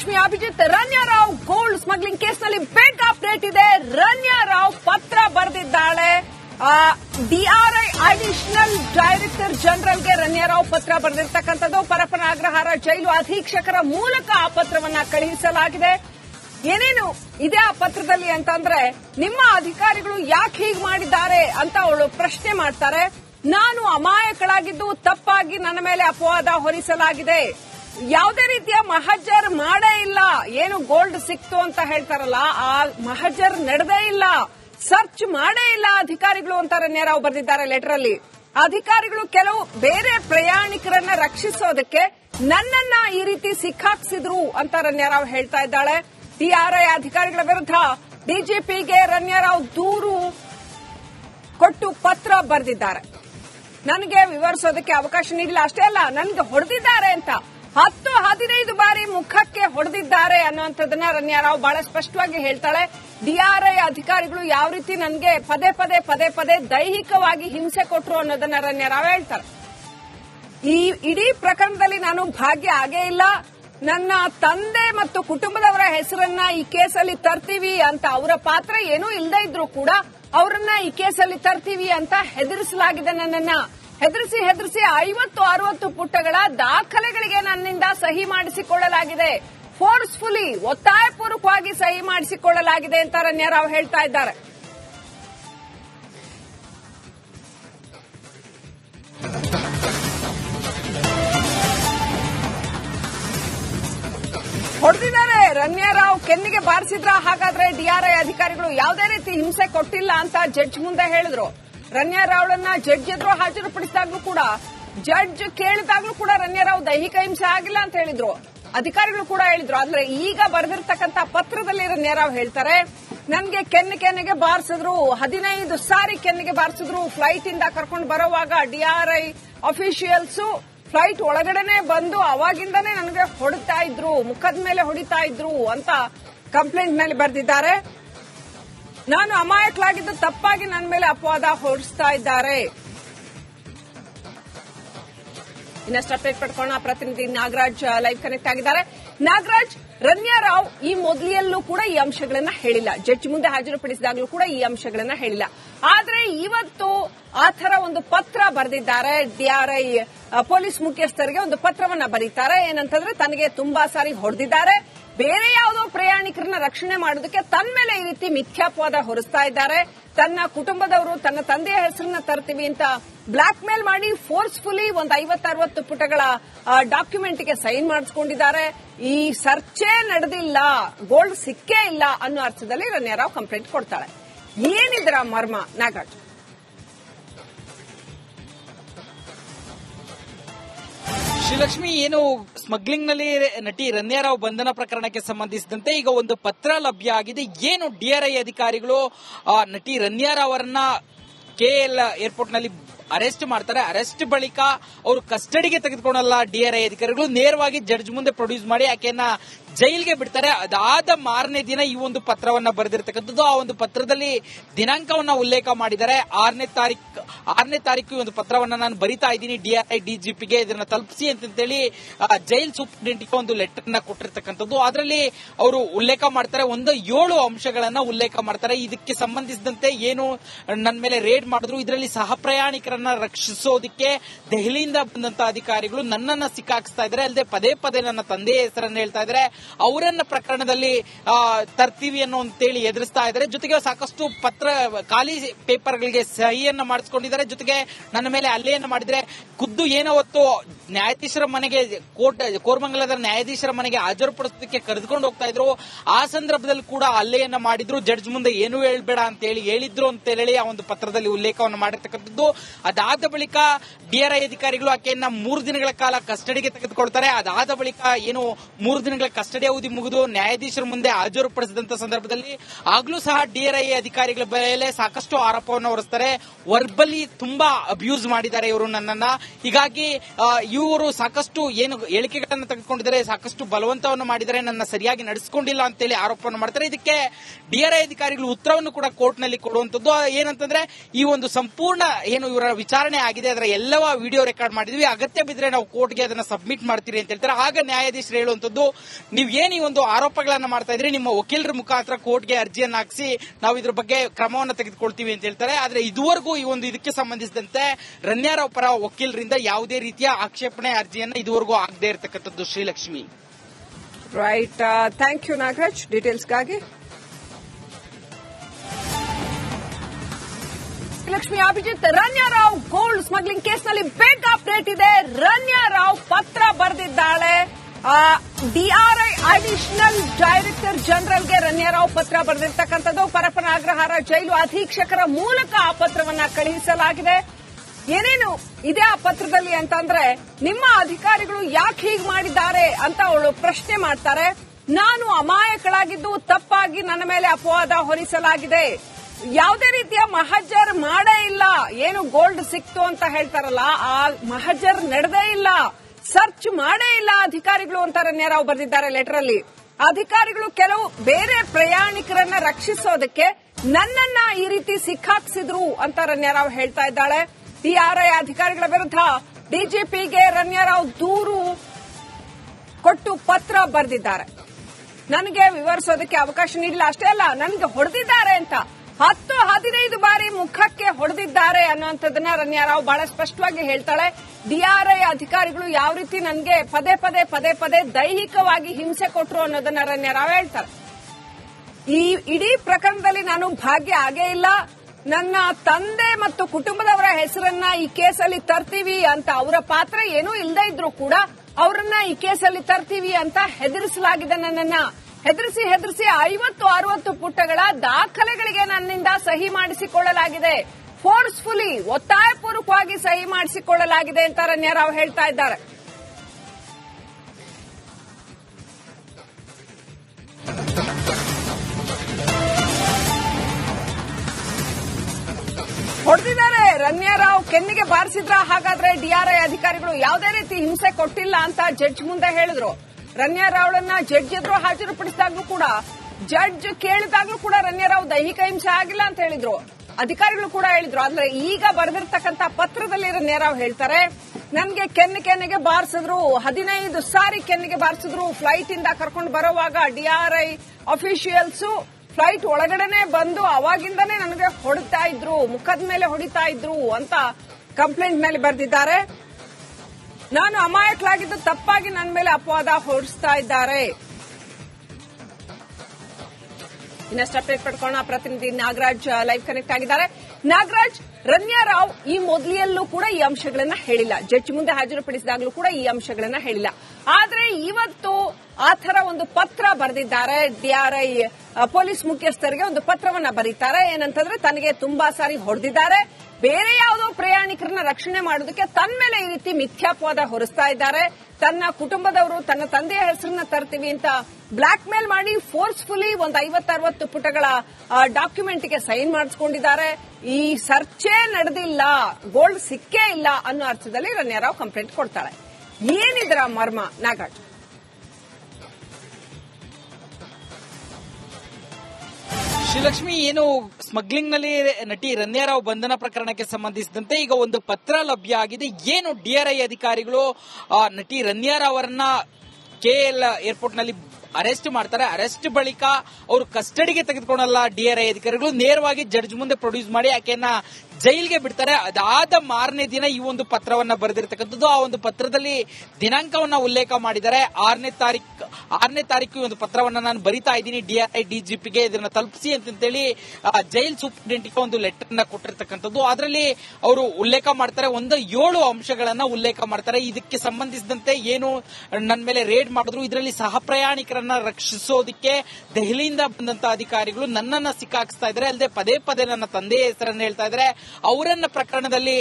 Srilakshmi Abhijith, Ranya Rao gold smuggling ಕೇಸ್ನಲ್ಲಿ ಬೇಗ update ಇದೆ. ರನ್ಯಾ ರಾವ್ ಪತ್ರ ಬರೆದಿದ್ದಾಳೆ. ಡಿಆರ್ಐ ಅಡಿಷನಲ್ ಡೈರೆಕ್ಟರ್ ಜನರಲ್ಗೆ ರನ್ಯಾ ರಾವ್ ಪತ್ರ ಬರೆದಿರ್ತಕ್ಕಂಥದ್ದು. ಪರಪ್ಪನ ಅಗ್ರಹಾರ ಜೈಲು ಅಧೀಕ್ಷಕರ ಮೂಲಕ ಆ ಪತ್ರವನ್ನ ಕಳುಹಿಸಲಾಗಿದೆ. ಏನೇನು ಇದೆ ಆ ಪತ್ರದಲ್ಲಿ ಅಂತಂದ್ರೆ, ನಿಮ್ಮ ಅಧಿಕಾರಿಗಳು ಯಾಕೆ ಹೀಗೆ ಮಾಡಿದ್ದಾರೆ ಅಂತ ಅವಳು ಪ್ರಶ್ನೆ ಮಾಡ್ತಾರೆ. ನಾನು ಅಮಾಯಕಳಾಗಿದ್ದು ತಪ್ಪಾಗಿ ನನ್ನ ಮೇಲೆ ಅಪವಾದ ಹೊರಿಸಲಾಗಿದೆ. ಯಾವುದೇ ರೀತಿಯ ಮಹಜರ್ ಮಾಡೇ ಇಲ್ಲ. ಏನು ಗೋಲ್ಡ್ ಸಿಕ್ತು ಅಂತ ಹೇಳ್ತಾರಲ್ಲ, ಆ ಮಹಜರ್ ನಡೆದೇ ಇಲ್ಲ. ಸರ್ಚ್ ಮಾಡೇ ಇಲ್ಲ ಅಧಿಕಾರಿಗಳು ಅಂತ ರಣ್ಯರಾವ್ ಬರೆದಿದ್ದಾರೆ ಲೆಟರ್ ಅಲ್ಲಿ. ಅಧಿಕಾರಿಗಳು ಕೆಲವು ಬೇರೆ ಪ್ರಯಾಣಿಕರನ್ನ ರಕ್ಷಿಸೋದಕ್ಕೆ ನನ್ನನ್ನ ಈ ರೀತಿ ಸಿಕ್ಕಾಕ್ಸಿದ್ರು ಅಂತ ರನ್ಯರಾವ್ ಹೇಳ್ತಾ ಇದ್ದಾಳೆ. ಟಿಆರ್ಐ ಅಧಿಕಾರಿಗಳ ವಿರುದ್ಧ ಡಿಜಿಪಿಗೆ ರನ್ಯರಾವ್ ದೂರು ಕೊಟ್ಟು ಪತ್ರ ಬರೆದಿದ್ದಾರೆ. ನನಗೆ ವಿವರಿಸೋದಕ್ಕೆ ಅವಕಾಶ ನೀಡಿಲ್ಲ. ಅಷ್ಟೇ ಅಲ್ಲ, ನನಗೆ ಹೊಡೆದಿದ್ದಾರೆ ಅಂತ. ಹತ್ತು ಹದಿನೈದು ಬಾರಿ ಮುಖಕ್ಕೆ ಹೊಡೆದಿದ್ದಾರೆ ಅನ್ನುವಂಥದ್ದನ್ನ ರನ್ಯಾರಾವ್ ಬಹಳ ಸ್ಪಷ್ಟವಾಗಿ ಹೇಳ್ತಾಳೆ. ಡಿಆರ್ಐ ಅಧಿಕಾರಿಗಳು ಯಾವ ರೀತಿ ನನಗೆ ಪದೇ ಪದೇ ಪದೇ ಪದೇ ದೈಹಿಕವಾಗಿ ಹಿಂಸೆ ಕೊಟ್ಟರು ಅನ್ನೋದನ್ನ ರನ್ಯಾರಾವ್ ಹೇಳ್ತಾರೆ. ಈ ಇಡೀ ಪ್ರಕರಣದಲ್ಲಿ ನಾನು ಭಾಗ್ಯ ಆಗೇ ಇಲ್ಲ. ನನ್ನ ತಂದೆ ಮತ್ತು ಕುಟುಂಬದವರ ಹೆಸರನ್ನ ಈ ಕೇಸಲ್ಲಿ ತರ್ತೀವಿ ಅಂತ ಅವರ ಪಾತ್ರ ಏನೂ ಇಲ್ಲದೆ ಇದ್ರು ಕೂಡ ಅವರನ್ನ ಈ ಕೇಸಲ್ಲಿ ತರ್ತೀವಿ ಅಂತ ಹೆದರಿಸಲಾಗಿದೆ ನನ್ನನ್ನ. ಹೆದರಿಸಿ ಹೆದರಿಸಿ ಐವತ್ತು, ಅರವತ್ತು ಪುಟಗಳ ದಾಖಲೆಗಳಿಗೆ ನನ್ನಿಂದ ಸಹಿ ಮಾಡಿಸಿಕೊಳ್ಳಲಾಗಿದೆ. ಫೋರ್ಸ್ಫುಲಿ ಒತ್ತಾಯಪೂರ್ವಕವಾಗಿ ಸಹಿ ಮಾಡಿಸಿಕೊಳ್ಳಲಾಗಿದೆ ಅಂತ ರನ್ಯಾರಾವ್ ಹೇಳ್ತಾ ಇದ್ದಾರೆ. ಹೊಡೆದಿದ್ದಾರೆ. ರನ್ಯಾರಾವ್ ಕೆನ್ನಿಗೆ ಬಾರಿಸಿದ್ರ, ಹಾಗಾದ್ರೆ ಡಿಆರ್ಐ ಅಧಿಕಾರಿಗಳು ಯಾವುದೇ ರೀತಿ ಹಿಂಸೆ ಕೊಟ್ಟಿಲ್ಲ ಅಂತ ಜಡ್ಜ್ ಮುಂದೆ ಹೇಳಿದ್ರು. ರನ್ಯಾರಾವ್ಳನ್ನ ಜಡ್ಜ್ ಎದುರು ಹಾಜರುಪಡಿಸಿದಾಗ್ಲೂ ಕೂಡ, ಜಡ್ಜ್ ಕೇಳಿದಾಗ್ಲೂ ಕೂಡ ರನ್ಯಾರಾವ್ ದೈಹಿಕ ಹಿಂಸೆ ಆಗಿಲ್ಲ ಅಂತ ಹೇಳಿದ್ರು. ಅಧಿಕಾರಿಗಳು ಕೂಡ ಹೇಳಿದ್ರು. ಆದ್ರೆ ಈಗ ಬರೆದಿರ್ತಕ್ಕಂತ ಪತ್ರದಲ್ಲಿ ರನ್ಯಾರಾವ್ ಹೇಳ್ತಾರೆ, ನನ್ಗೆ ಕೆನ್ನೆ ಕೆನ್ನೆಗೆ ಬಾರಿಸಿದ್ರು, ಹದಿನೈದು ಸಾರಿ ಕೆನ್ನೆಗೆ ಬಾರಿಸಿದ್ರು ಫ್ಲೈಟ್ ಇಂದ ಕರ್ಕೊಂಡು ಬರೋವಾಗ ಡಿಆರ್ಐ ಅಫಿಷಿಯಲ್ಸ್ ಫ್ಲೈಟ್ ಒಳಗಡೆನೆ ಬಂದು ಅವಾಗಿಂದನೇ ನನಗೆ ಹೊಡಿತಾ ಇದ್ರು, ಮುಖದ ಮೇಲೆ ಹೊಡಿತಾ ಇದ್ರು ಅಂತ ಕಂಪ್ಲೇಂಟ್ನಲ್ಲಿ ಬರೆದಿದ್ದಾರೆ. ನಾನು ಅಮಾಯಕಲಾಗಿದ್ದು ತಪ್ಪಾಗಿ ನನ್ನ ಮೇಲೆ ಅಪವಾದ ಹೊರಡಿಸ್ತಾ ಇದ್ದಾರೆ. ಇನ್ನಷ್ಟು ಅಪ್ಡೇಟ್ ಪಡ್ಕೊಳ್ಳೋಣ. ಪ್ರತಿನಿಧಿ ನಾಗರಾಜ್ ಲೈವ್ ಕನೆಕ್ಟ್ ಆಗಿದ್ದಾರೆ. ನಾಗರಾಜ್, ರನ್ಯಾ ರಾವ್ ಈ ಮೊದಲಿಯಲ್ಲೂ ಕೂಡ ಈ ಅಂಶಗಳನ್ನ ಹೇಳಿಲ್ಲ. ಜಡ್ಜ್ ಮುಂದೆ ಹಾಜರುಪಡಿಸಿದಾಗಲೂ ಕೂಡ ಈ ಅಂಶಗಳನ್ನ ಹೇಳಿಲ್ಲ. ಆದ್ರೆ ಇವತ್ತು ಆ ಥರ ಒಂದು ಪತ್ರ ಬರೆದಿದ್ದಾರೆ. ಡಿಆರ್ಐ ಪೊಲೀಸ್ ಮುಖ್ಯಸ್ಥರಿಗೆ ಒಂದು ಪತ್ರವನ್ನ ಬರೀತಾರೆ. ಏನಂತಂದ್ರೆ ತನಗೆ ತುಂಬಾ ಸಾರಿ ಹೊಡೆದಿದ್ದಾರೆ. ಬೇರೆ ಯಾವುದೋ ಪ್ರಯಾಣಿಕರನ್ನ ರಕ್ಷಣೆ ಮಾಡೋದಕ್ಕೆ ತನ್ನ ಮೇಲೆ ಈ ರೀತಿ ಮಿಥ್ಯಾಪವಾದ ಹೊರಿಸ್ತಾ ಇದ್ದಾರೆ. ತನ್ನ ಕುಟುಂಬದವರು ತನ್ನ ತಂದೆಯ ಹೆಸರನ್ನ ತರ್ತೀವಿ ಅಂತ ಬ್ಲಾಕ್ ಮೇಲ್ ಮಾಡಿ ಫೋರ್ಸ್ಫುಲಿ ಒಂದು ಐವತ್ತರವತ್ತು ಪುಟಗಳ ಡಾಕ್ಯುಮೆಂಟ್ಗೆ ಸೈನ್ ಮಾಡಿಸ್ಕೊಂಡಿದ್ದಾರೆ. ಈ ಸರ್ಚೇ ನಡೆದಿಲ್ಲ, ಗೋಲ್ಡ್ ಸಿಕ್ಕೇ ಇಲ್ಲ ಅನ್ನೋ ಅರ್ಥದಲ್ಲಿ ರನ್ಯಾರಾವ್ ಕಂಪ್ಲೇಂಟ್ ಕೊಡ್ತಾಳೆ. ಏನಿದ್ರ ಮರ್ಮ? ನಾಗರಾಜ್ ಶ್ರೀಲಕ್ಷ್ಮಿ, ಏನು ಸ್ಮಗ್ಲಿಂಗ್ನಲ್ಲಿ ನಟಿ ರನ್ಯಾರಾವ್ ಬಂಧನ ಪ್ರಕರಣಕ್ಕೆ ಸಂಬಂಧಿಸಿದಂತೆ ಈಗ ಒಂದು ಪತ್ರ ಲಭ್ಯ ಆಗಿದೆ. ಏನು ಡಿಆರ್ಐ ಅಧಿಕಾರಿಗಳು ನಟಿ ರನ್ಯಾರಾವ್ ಅವರನ್ನ ಕೆಎಲ್ ಏರ್ಪೋರ್ಟ್ನಲ್ಲಿ ಅರೆಸ್ಟ್ ಮಾಡ್ತಾರೆ. ಅರೆಸ್ಟ್ ಬಳಿಕ ಅವರು ಕಸ್ಟಡಿಗೆ ತೆಗೆದುಕೊಳ್ಳಲ್ಲ ಡಿಆರ್ಐ ಅಧಿಕಾರಿಗಳು. ನೇರವಾಗಿ ಜಡ್ಜ್ ಮುಂದೆ ಪ್ರೊಡ್ಯೂಸ್ ಮಾಡಿ ಆಕೆಯನ್ನ ಜೈಲ್ಗೆ ಬಿಡ್ತಾರೆ. ಅದಾದ ಮಾರನೇ ದಿನ ಈ ಒಂದು ಪತ್ರವನ್ನ ಬರೆದಿರತಕ್ಕಂಥದ್ದು. ಆ ಒಂದು ಪತ್ರದಲ್ಲಿ ದಿನಾಂಕವನ್ನ ಉಲ್ಲೇಖ ಮಾಡಿದ್ದಾರೆ. ಆರನೇ ತಾರೀಕು ಆರನೇ ತಾರೀಕು ಈ ಒಂದು ಪತ್ರವನ್ನ ನಾನು ಬರಿತಾ ಇದ್ದೀನಿ. ಡಿಆರ್ಐ ಡಿಜಿಪಿಗೆ ಇದನ್ನ ತಲುಪಿಸಿ ಅಂತೇಳಿ ಜೈಲ್ ಸೂಪರಿಂಟೆಂಡೆಂಟ್ಗೆ ಒಂದು ಲೆಟರ್ನ ಕೊಟ್ಟಿರ್ತಕ್ಕಂಥದ್ದು. ಅದರಲ್ಲಿ ಅವರು ಉಲ್ಲೇಖ ಮಾಡ್ತಾರೆ. ಒಂದು ಏಳು ಅಂಶಗಳನ್ನ ಉಲ್ಲೇಖ ಮಾಡ್ತಾರೆ. ಇದಕ್ಕೆ ಸಂಬಂಧಿಸಿದಂತೆ ಏನು ನನ್ನ ಮೇಲೆ ರೇಡ್ ಮಾಡಿದ್ರು. ಇದರಲ್ಲಿ ಸಹ ಪ್ರಯಾಣಿಕರನ್ನ ರಕ್ಷಿಸೋದಕ್ಕೆ ದೆಹಲಿಯಿಂದ ಬಂದಂತ ಅಧಿಕಾರಿಗಳು ನನ್ನನ್ನ ಸಿಕ್ಕಾಕಿಸ್ತಾ ಇದ್ದಾರೆ. ಅಲ್ಲದೆ ಪದೇ ಪದೇ ನನ್ನ ತಂದೆಯ ಹೆಸರನ್ನ ಹೇಳ್ತಾ ಇದ್ದಾರೆ. ಅವರನ್ನ ಪ್ರಕರಣದಲ್ಲಿ ತರ್ತೀವಿ ಅನ್ನೋ ಅಂತೇಳಿ ಎದುರಿಸ್ತಾ ಇದ್ದಾರೆ. ಜೊತೆಗೆ ಸಾಕಷ್ಟು ಪತ್ರ, ಖಾಲಿ ಪೇಪರ್ಗಳಿಗೆ ಸಹಿಯನ್ನ ಮಾಡಿಸ್ಕೊಂಡಿದ್ದಾರೆ. ಜೊತೆಗೆ ನನ್ನ ಮೇಲೆ ಹಲ್ಲೆಯನ್ನ ಮಾಡಿದ್ರೆ ಖುದ್ದು ಏನೋ ಹೊತ್ತು ನ್ಯಾಯಾಧೀಶರ ಮನೆಗೆ, ಕೋರ್ಟ್, ಕೋರ್ಮಂಗಲದ ನ್ಯಾಯಾಧೀಶರ ಮನೆಗೆ ಹಾಜರುಪಡಿಸೋದಕ್ಕೆ ಕರೆದುಕೊಂಡು ಹೋಗ್ತಾ ಇದ್ರು. ಆ ಸಂದರ್ಭದಲ್ಲಿ ಕೂಡ ಅಲ್ಲೆಯನ್ನ ಮಾಡಿದ್ರು. ಜಡ್ಜ್ ಮುಂದೆ ಏನು ಹೇಳ್ಬೇಡ ಅಂತ ಹೇಳಿ ಹೇಳಿದ್ರು ಅಂತ ಹೇಳಿ ಆ ಒಂದು ಪತ್ರದಲ್ಲಿ ಉಲ್ಲೇಖವನ್ನು ಮಾಡಿರ್ತಕ್ಕಂಥದ್ದು. ಅದಾದ ಬಳಿಕ ಡಿಆರ್ಐ ಅಧಿಕಾರಿಗಳು ಆಕೆಯನ್ನ ಮೂರು ದಿನಗಳ ಕಾಲ ಕಸ್ಟಡಿಗೆ ತೆಗೆದುಕೊಳ್ತಾರೆ. ಅದಾದ ಬಳಿಕ ಏನು ಮೂರು ದಿನಗಳ ಕಸ್ಟಡಿ ಅವಧಿ ಮುಗಿದು ನ್ಯಾಯಾಧೀಶರ ಮುಂದೆ ಹಾಜರುಪಡಿಸಿದಂತ ಸಂದರ್ಭದಲ್ಲಿ ಆಗ್ಲೂ ಸಹ ಡಿಆರ್ಐ ಅಧಿಕಾರಿಗಳ ಮೇಲೆ ಸಾಕಷ್ಟು ಆರೋಪವನ್ನು ಹೊರಿಸ್ತಾರೆ. ವರ್ಬಲಿ ತುಂಬಾ ಅಬ್ಯೂಸ್ ಮಾಡಿದ್ದಾರೆ ಇವರು ನನ್ನನ್ನ. ಹೀಗಾಗಿ ಇವರು ಸಾಕಷ್ಟು ಏನು ಹೇಳಿಕೆಗಳನ್ನು ತೆಗೆದುಕೊಂಡಿದ್ದಾರೆ, ಸಾಕಷ್ಟು ಬಲವಂತವನ್ನು ಮಾಡಿದ್ದಾರೆ, ನನ್ನ ಸರಿಯಾಗಿ ನಡೆಸಿಕೊಂಡಿಲ್ಲ ಅಂತೇಳಿ ಆರೋಪವನ್ನು ಮಾಡ್ತಾರೆ. ಇದಕ್ಕೆ ಡಿಆರ್ಐ ಅಧಿಕಾರಿಗಳು ಉತ್ತರವನ್ನು ಕೂಡ ಕೋರ್ಟ್ನಲ್ಲಿ ಕೊಡುವಂತದ್ದು. ಏನಂತಂದ್ರೆ, ಈ ಒಂದು ಸಂಪೂರ್ಣ ಏನು ಇವರ ವಿಚಾರಣೆ ಆಗಿದೆ, ಅದರ ಎಲ್ಲವ ವಿಡಿಯೋ ರೆಕಾರ್ಡ್ ಮಾಡಿದ್ವಿ. ಅಗತ್ಯ ಬಿದ್ರೆ ನಾವು ಕೋರ್ಟ್ಗೆ ಅದನ್ನ ಸಬ್ಮಿಟ್ ಮಾಡ್ತೀರಿ ಅಂತ ಹೇಳ್ತಾರೆ. ಆಗ ನ್ಯಾಯಾಧೀಶರು ಹೇಳುವಂತದ್ದು ನೀವು ಏನು ಈ ಒಂದು ಆರೋಪಗಳನ್ನ ಮಾಡ್ತಾ ಇದ್ರಿ, ನಿಮ್ಮ ವಕೀಲರ ಮುಖಾಂತರ ಕೋರ್ಟ್ಗೆ ಅರ್ಜಿಯನ್ನು ಹಾಕಿಸಿ ನಾವು ಇದ್ರ ಬಗ್ಗೆ ಕ್ರಮವನ್ನು ತೆಗೆದುಕೊಳ್ತೀವಿ ಅಂತ ಹೇಳ್ತಾರೆ. ಆದ್ರೆ ಇದುವರೆಗೂ ಈ ಒಂದು ಇದಕ್ಕೆ ಸಂಬಂಧಿಸಿದಂತೆ ರನ್ಯಾರ ಪರ ವಕೀಲರಿಂದ ಯಾವುದೇ ರೀತಿಯ ಆಕ್ಷೇಪಣೆ, ಅರ್ಜಿಯನ್ನು ಇದುವರೆಗೂ ಆಗದೆ ಇರತಕ್ಕಂಥದ್ದು Srilakshmi. Right thank you Nagaraj. ಡೀಟೇಲ್ಸ್ಗಾಗಿ Lakshmi Abhijith Ranyarao gold smuggling ಕೇಸ್ನಲ್ಲಿ ಬಿಗ್ ಅಪ್ಡೇಟ್ ಇದೆ. ರನ್ಯಾರಾವ್ ಪತ್ರ ಬರೆದಿದ್ದಾಳೆ. ಡಿಆರ್ಐ ಅಡಿಷನಲ್ ಡೈರೆಕ್ಟರ್ ಜನರಲ್ಗೆ ರನ್ಯಾರಾವ್ ಪತ್ರ ಬರೆದಿರ್ತಕ್ಕಂಥದ್ದು. ಪರಪ್ಪನ ಅಗ್ರಹಾರ ಜೈಲು ಅಧೀಕ್ಷಕರ ಮೂಲಕ ಆ ಪತ್ರವನ್ನ ಕಳುಹಿಸಲಾಗಿದೆ. ಏನೇನು ಇದೆ ಆ ಪತ್ರದಲ್ಲಿ ಅಂತಂದ್ರೆ, ನಿಮ್ಮ ಅಧಿಕಾರಿಗಳು ಯಾಕೆ ಹೀಗೆ ಮಾಡಿದ್ದಾರೆ ಅಂತ ಅವಳು ಪ್ರಶ್ನೆ ಮಾಡ್ತಾರೆ. ನಾನು ಅಮಾಯಕಳಾಗಿದ್ದು ತಪ್ಪಾಗಿ ನನ್ನ ಮೇಲೆ ಅಪವಾದ ಹೊರಿಸಲಾಗಿದೆ. ಯಾವುದೇ ರೀತಿಯ ಮಹಜರ್ ಮಾಡೇ ಇಲ್ಲ. ಏನು ಗೋಲ್ಡ್ ಸಿಕ್ತು ಅಂತ ಹೇಳ್ತಾರಲ್ಲ, ಆ ಮಹಜರ್ ನಡೆದೇ ಇಲ್ಲ. ಸರ್ಚ್ ಮಾಡೇ ಇಲ್ಲ ಅಧಿಕಾರಿಗಳು ಅಂತ ರನ್ಯಾರಾವ್ ಬರೆದಿದ್ದಾರೆ ಲೆಟರ್ ಅಲ್ಲಿ ಅಧಿಕಾರಿಗಳು ಕೆಲವು ಬೇರೆ ಪ್ರಯಾಣಿಕರನ್ನ ರಕ್ಷಿಸೋದಕ್ಕೆ ನನ್ನನ್ನ ಈ ರೀತಿ ಸಿಕ್ಕಾಕ್ಸಿದ್ರು ಅಂತ ರನ್ಯಾರಾವ್ ಹೇಳ್ತಾ ಇದ್ದಾಳೆ. ಟಿಆರ್ಐ ಅಧಿಕಾರಿಗಳ ವಿರುದ್ಧ ಡಿಜಿಪಿಗೆ ರನ್ಯಾರಾವ್ ದೂರು ಕೊಟ್ಟು ಪತ್ರ ಬರೆದಿದ್ದಾರೆ. ನನಗೆ ವಿವರಿಸೋದಕ್ಕೆ ಅವಕಾಶ ನೀಡಿಲ್ಲ. ಅಷ್ಟೇ ಅಲ್ಲ, ನನಗೆ ಹೊಡೆದಿದ್ದಾರೆ ಅಂತ. ಹತ್ತು ಹದಿನೈದು ಬಾರಿ ಮುಖಕ್ಕೆ ಹೊಡೆದಿದ್ದಾರೆ ಅನ್ನುವಂಥದ್ದನ್ನ ರನ್ಯಾರಾವ್ ಬಹಳ ಸ್ಪಷ್ಟವಾಗಿ ಹೇಳ್ತಾಳೆ. ಡಿಆರ್ಐ ಅಧಿಕಾರಿಗಳು ಯಾವ ರೀತಿ ನನಗೆ ಪದೇ ಪದೇ ಪದೇ ಪದೇ ದೈಹಿಕವಾಗಿ ಹಿಂಸೆ ಕೊಟ್ಟರು ಅನ್ನೋದನ್ನ ರನ್ಯಾರಾವ್ ಹೇಳ್ತಾರೆ. ಈ ಇಡೀ ಪ್ರಕರಣದಲ್ಲಿ ನಾನು ಭಾಗ್ಯ ಆಗೇ ಇಲ್ಲ. ನನ್ನ ತಂದೆ ಮತ್ತು ಕುಟುಂಬದವರ ಹೆಸರನ್ನ ಈ ಕೇಸಲ್ಲಿ ತರ್ತೀವಿ ಅಂತ ಅವರ ಪಾತ್ರ ಏನೂ ಇಲ್ಲದೇ ಇದ್ರು ಕೂಡ ಅವರನ್ನ ಈ ಕೇಸಲ್ಲಿ ತರ್ತೀವಿ ಅಂತ ಹೆದರಿಸಲಾಗಿದೆ ನನ್ನನ್ನ. ಹೆದರಿಸಿ ಹೆದರಿಸಿ ಐವತ್ತು, ಅರವತ್ತು ಪುಟಗಳ ದಾಖಲೆಗಳಿಗೆ ನನ್ನಿಂದ ಸಹಿ ಮಾಡಿಸಿಕೊಳ್ಳಲಾಗಿದೆ. ಫೋರ್ಸ್ಫುಲಿ ಒತ್ತಾಯಪೂರ್ವಕವಾಗಿ ಸಹಿ ಮಾಡಿಸಿಕೊಳ್ಳಲಾಗಿದೆ ಅಂತ ರನ್ಯಾರಾವ್ ಹೇಳ್ತಾ ಇದ್ದಾರೆ. ಹೊಡೆದಿದ್ದಾರೆ. ರನ್ಯಾರಾವ್ ಕೆನ್ನಿಗೆ ಬಾರಿಸಿದ್ರ, ಹಾಗಾದ್ರೆ ಡಿಆರ್ಐ ಅಧಿಕಾರಿಗಳು ಯಾವುದೇ ರೀತಿ ಹಿಂಸೆ ಕೊಟ್ಟಿಲ್ಲ ಅಂತ ಜಡ್ಜ್ ಮುಂದೆ ಹೇಳಿದ್ರು. ರನ್ಯಾರಾವ್ಳನ್ನ ಜಡ್ಜ್ ಎದುರು ಹಾಜರುಪಡಿಸಿದಾಗ್ಲೂ ಕೂಡ, ಜಡ್ಜ್ ಕೇಳಿದಾಗ್ಲೂ ಕೂಡ ರನ್ಯಾರಾವ್ ದೈಹಿಕ ಹಿಂಸೆ ಆಗಿಲ್ಲ ಅಂತ ಹೇಳಿದ್ರು. ಅಧಿಕಾರಿಗಳು ಕೂಡ ಹೇಳಿದ್ರು. ಆದ್ರೆ ಈಗ ಬರೆದಿರ್ತಕ್ಕಂತ ಪತ್ರದಲ್ಲಿ ರನ್ಯಾರಾವ್ ಹೇಳ್ತಾರೆ, ನನ್ಗೆ ಕೆನ್ನ ಕೆನ್ನೆಗೆ ಬಾರಿಸಿದ್ರು, ಹದಿನೈದು ಸಾರಿ ಕೆನ್ನೆಗೆ ಬಾರಿಸಿದ್ರು ಫ್ಲೈಟ್ ಇಂದ ಕರ್ಕೊಂಡು ಬರುವಾಗ ಡಿಆರ್ಐ ಅಫಿಷಿಯಲ್ಸ್ ಫ್ಲೈಟ್ ಒಳಗಡೆನೆ ಬಂದು ಅವಾಗಿಂದನೇ ನನಗೆ ಹೊಡಿತಾ ಇದ್ರು, ಮುಖದ ಮೇಲೆ ಹೊಡಿತಾ ಇದ್ರು ಅಂತ ಕಂಪ್ಲೇಂಟ್ನಲ್ಲಿ ಬರೆದಿದ್ದಾರೆ. ನಾನು ಅಮಾಯಕಳಾಗಿದ್ದು ತಪ್ಪಾಗಿ ನನ್ನ ಮೇಲೆ ಅಪವಾದ ಹೊರಡಿಸ್ತಾ ಇದ್ದಾರೆ. ಇನ್ನಷ್ಟು ಅಪ್ಡೇಟ್ ಪಡ್ಕೊಳ್ಳೋಣ. ಪ್ರತಿನಿಧಿ ನಾಗರಾಜ್ ಲೈವ್ ಕನೆಕ್ಟ್ ಆಗಿದ್ದಾರೆ. ನಾಗರಾಜ್ ರನ್ಯಾ ರಾವ್ ಈ ಮೊದಲಿಯಲ್ಲೂ ಕೂಡ ಈ ಅಂಶಗಳನ್ನ ಹೇಳಿಲ್ಲ. ಜಡ್ಜ್ ಮುಂದೆ ಹಾಜರುಪಡಿಸಿದಾಗಲೂ ಕೂಡ ಈ ಅಂಶಗಳನ್ನ ಹೇಳಿಲ್ಲ. ಆದ್ರೆ ಇವತ್ತು ಆ ತರ ಒಂದು ಪತ್ರ ಬರೆದಿದ್ದಾರೆ ಡಿಆರ್ಐ ಪೊಲೀಸ್ ಮುಖ್ಯಸ್ಥರಿಗೆ ಒಂದು ಪತ್ರವನ್ನ ಬರೀತಾರೆ. ಏನಂತಂದ್ರೆ ತನಗೆ ತುಂಬಾ ಸಾರಿ ಹೊಡೆದಿದ್ದಾರೆ. ಬೇರೆ ಯಾವುದೋ ಪ್ರಯಾಣಿಕರನ್ನ ರಕ್ಷಣೆ ಮಾಡೋದಕ್ಕೆ ತನ್ನ ಮೇಲೆ ಈ ರೀತಿ ಮಿಥ್ಯಾಪವಾದ ಹೊರಿಸ್ತಾ ಇದ್ದಾರೆ. ತನ್ನ ಕುಟುಂಬದವರು, ತನ್ನ ತಂದೆಯ ಹೆಸರನ್ನ ತರ್ತೀವಿ ಅಂತ ಬ್ಲಾಕ್ ಮೇಲ್ ಮಾಡಿ ಫೋರ್ಸ್ಫುಲಿ ಒಂದು ಐವತ್ತರವತ್ತು ಪುಟಗಳ ಡಾಕ್ಯುಮೆಂಟ್ಗೆ ಸೈನ್ ಮಾಡಿಸ್ಕೊಂಡಿದ್ದಾರೆ. ಈ ಸರ್ಚೇ ನಡೆದಿಲ್ಲ, ಗೋಲ್ಡ್ ಸಿಕ್ಕೇ ಇಲ್ಲ ಅನ್ನೋ ಅರ್ಥದಲ್ಲಿ ರನ್ಯಾರಾವ್ ಕಂಪ್ಲೇಂಟ್ ಕೊಡ್ತಾಳೆ. ಏನಿದ್ರ ಮರ್ಮ? ನಾಗಾಜ್ ಶ್ರೀಲಕ್ಷ್ಮಿ, ಏನು ಸ್ಮಗ್ಲಿಂಗ್ನಲ್ಲಿ ನಟಿ ರನ್ಯಾರಾವ್ ಬಂಧನ ಪ್ರಕರಣಕ್ಕೆ ಸಂಬಂಧಿಸಿದಂತೆ ಈಗ ಒಂದು ಪತ್ರ ಲಭ್ಯ ಆಗಿದೆ. ಏನು ಡಿಆರ್ಐ ಅಧಿಕಾರಿಗಳು ನಟಿ ರನ್ಯಾರಾವ್ ಅವರನ್ನ ಕೆಎಲ್ ಏರ್ಪೋರ್ಟ್ನಲ್ಲಿ ಅರೆಸ್ಟ್ ಮಾಡ್ತಾರೆ. ಅರೆಸ್ಟ್ ಬಳಿಕ ಅವರು ಕಸ್ಟಡಿಗೆ ತೆಗೆದುಕೊಳ್ಳಲ್ಲ ಡಿಆರ್ಐ ಅಧಿಕಾರಿಗಳು. ನೇರವಾಗಿ ಜಡ್ಜ್ ಮುಂದೆ ಪ್ರೊಡ್ಯೂಸ್ ಮಾಡಿ, ಆಕೆಯನ್ನ ಜೈಲ್ಗೆ ಬಿಡ್ತಾರೆ. ಅದಾದ ಮಾರನೇ ದಿನ ಈ ಒಂದು ಪತ್ರವನ್ನ ಬರೆದಿರ್ತಕ್ಕಂಥದ್ದು ಆ ಒಂದು ಪತ್ರದಲ್ಲಿ ದಿನಾಂಕವನ್ನ ಉಲ್ಲೇಖ ಮಾಡಿದ್ದಾರೆ. ಆರನೇ ತಾರೀಕು ಆರನೇ ತಾರೀಕು ಒಂದು ಪತ್ರವನ್ನ ನಾನು ಬರಿತಾ ಇದ್ದೀನಿ. ಡಿಆರ್ಐ ಡಿಜಿಪಿಗೆ ಇದನ್ನ ತಲುಪಿಸಿ ಅಂತೇಳಿ ಜೈಲ್ ಸೂಪರಿಂಟೆಂಡೆಂಟ್ಗೆ ಒಂದು ಲೆಟರ್ನ ಕೊಟ್ಟಿರ್ತಕ್ಕಂಥದ್ದು. ಅದರಲ್ಲಿ ಅವರು ಉಲ್ಲೇಖ ಮಾಡ್ತಾರೆ. ಒಂದು ಏಳು ಅಂಶಗಳನ್ನ ಉಲ್ಲೇಖ ಮಾಡ್ತಾರೆ. ಇದಕ್ಕೆ ಸಂಬಂಧಿಸಿದಂತೆ ಏನು ನನ್ನ ಮೇಲೆ ರೇಡ್ ಮಾಡಿದ್ರು. ಇದರಲ್ಲಿ ಸಹ ಪ್ರಯಾಣಿಕರನ್ನ ರಕ್ಷಿಸೋದಕ್ಕೆ ದೆಹಲಿಯಿಂದ ಬಂದಂತ ಅಧಿಕಾರಿಗಳು ನನ್ನನ್ನ ಸಿಕ್ಕಾಕ್ಸ್ತಾ ಇದ್ದಾರೆ. ಅಲ್ಲದೆ ಪದೇ ಪದೇ ನನ್ನ ತಂದೆಯ ಹೆಸರನ್ನ ಹೇಳ್ತಾ ಇದ್ದಾರೆ. ಅವರನ್ನ ಪ್ರಕರಣದಲ್ಲಿ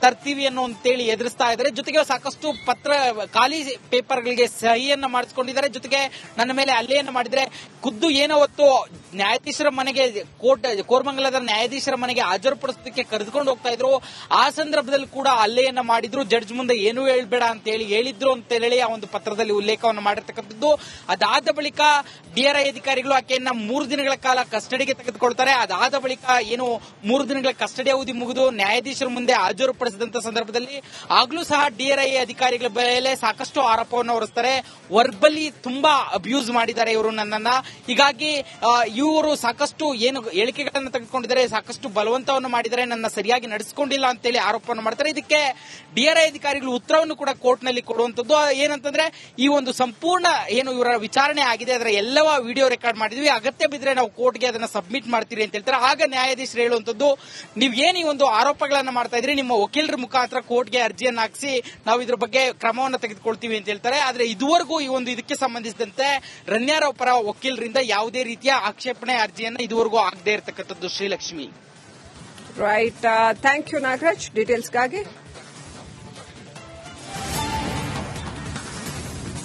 ತರ್ತೀವಿ ಅನ್ನೋ ಅಂತೇಳಿ ಎದುರಿಸ್ತಾ ಇದ್ದಾರೆ. ಜೊತೆಗೆ ಸಾಕಷ್ಟು ಪತ್ರ, ಖಾಲಿ ಪೇಪರ್ಗಳಿಗೆ ಸಹಿಯನ್ನ ಮಾಡಿಸ್ಕೊಂಡಿದ್ದಾರೆ. ಜೊತೆಗೆ ನನ್ನ ಮೇಲೆ ಅಲ್ಲೇನು ಮಾಡಿದ್ರೆ ಖುದ್ದು ಏನೋ ಹೊತ್ತು ನ್ಯಾಯಾಧೀಶರ ಮನೆಗೆ, ಕೋರ್ಟ್, ಕೋರ್ಮಂಗಲದ ನ್ಯಾಯಾಧೀಶರ ಮನೆಗೆ ಹಾಜರುಪಡಿಸೋದಕ್ಕೆ ಕರೆದುಕೊಂಡು ಹೋಗ್ತಾ ಇದ್ರು. ಆ ಸಂದರ್ಭದಲ್ಲಿ ಕೂಡ ಹಲ್ಲೆಯನ್ನ ಮಾಡಿದ್ರು. ಜಡ್ಜ್ ಮುಂದೆ ಏನೂ ಹೇಳ್ಬೇಡ ಅಂತ ಹೇಳಿ ಹೇಳಿದ್ರು ಅಂತ ಹೇಳಿ ಆ ಒಂದು ಪತ್ರದಲ್ಲಿ ಉಲ್ಲೇಖವನ್ನು ಮಾಡಿರ್ತಕ್ಕಂಥದ್ದು. ಅದಾದ ಬಳಿಕ ಡಿಆರ್ಐ ಅಧಿಕಾರಿಗಳು ಆಕೆಯನ್ನ ಮೂರು ದಿನಗಳ ಕಾಲ ಕಸ್ಟಡಿಗೆ ತೆಗೆದುಕೊಳ್ತಾರೆ. ಅದಾದ ಬಳಿಕ ಏನು ಮೂರು ದಿನಗಳ ಕಸ್ಟಡಿ ಅವಧಿ ಮುಗಿದು ನ್ಯಾಯಾಧೀಶರ ಮುಂದೆ ಹಾಜರುಪಡಿಸಿದಂತ ಸಂದರ್ಭದಲ್ಲಿ ಆಗ್ಲೂ ಸಹ ಡಿಆರ್ಐ ಅಧಿಕಾರಿಗಳ ಮೇಲೆ ಸಾಕಷ್ಟು ಆರೋಪವನ್ನು ಹೊರಿಸ್ತಾರೆ. ವರ್ಬಲಿ ತುಂಬಾ ಅಬ್ಯೂಸ್ ಮಾಡಿದ್ದಾರೆ ಇವರು ನನ್ನನ್ನ. ಹೀಗಾಗಿ ಇವರು ಸಾಕಷ್ಟು ಏನು ಹೇಳಿಕೆಗಳನ್ನು ತೆಗೆದುಕೊಂಡಿದ್ದಾರೆ, ಸಾಕಷ್ಟು ಬಲವಂತವನ್ನು ಮಾಡಿದರೆ ನನ್ನ ಸರಿಯಾಗಿ ನಡೆಸಿಕೊಂಡಿಲ್ಲ ಅಂತೇಳಿ ಆರೋಪವನ್ನು ಮಾಡ್ತಾರೆ. ಇದಕ್ಕೆ ಡಿಆರ್ಐ ಅಧಿಕಾರಿಗಳು ಉತ್ತರವನ್ನು ಕೂಡ ಕೋರ್ಟ್ನಲ್ಲಿ ಕೊಡುವಂತದ್ದು ಏನಂತಂದ್ರೆ, ಈ ಒಂದು ಸಂಪೂರ್ಣ ಏನು ಇವರ ವಿಚಾರಣೆ ಆಗಿದೆ, ಅದರ ಎಲ್ಲವ ವಿಡಿಯೋ ರೆಕಾರ್ಡ್ ಮಾಡಿದ್ವಿ. ಅಗತ್ಯ ಬಿದ್ದರೆ ನಾವು ಕೋರ್ಟ್ಗೆ ಅದನ್ನ ಸಬ್ಮಿಟ್ ಮಾಡ್ತೀರಿ ಅಂತ ಹೇಳ್ತಾರೆ. ಆಗ ನ್ಯಾಯಾಧೀಶರು ಹೇಳುವಂತದ್ದು ನೀವು ಏನು ಈ ಒಂದು ಆರೋಪಗಳನ್ನು ಮಾಡ್ತಾ ಇದ್ರಿ, ನಿಮ್ಮ ವಕೀಲರ ಮುಖಾಂತರ ಕೋರ್ಟ್ಗೆ ಅರ್ಜಿಯನ್ನು ಹಾಕಿಸಿ ನಾವು ಇದ್ರ ಬಗ್ಗೆ ಕ್ರಮವನ್ನು ತೆಗೆದುಕೊಳ್ತೀವಿ ಅಂತ ಹೇಳ್ತಾರೆ. ಆದ್ರೆ ಇದುವರೆಗೂ ಈ ಒಂದು ಇದಕ್ಕೆ ಸಂಬಂಧಿಸಿದಂತೆ ರನ್ಯಾರಾವ್ ಪರ ವಕೀಲರಿಂದ ಯಾವುದೇ ರೀತಿಯ ಆಕ್ಷೇಪಣೆ ಅರ್ಜಿಯನ್ನ ಇದುವರೆಗೂ ಆಗದೆ ಇರತಕ್ಕಂಥದ್ದು Srilakshmi. Right thank you Nagaraj. ಡೀಟೇಲ್ಸ್ಗಾಗಿ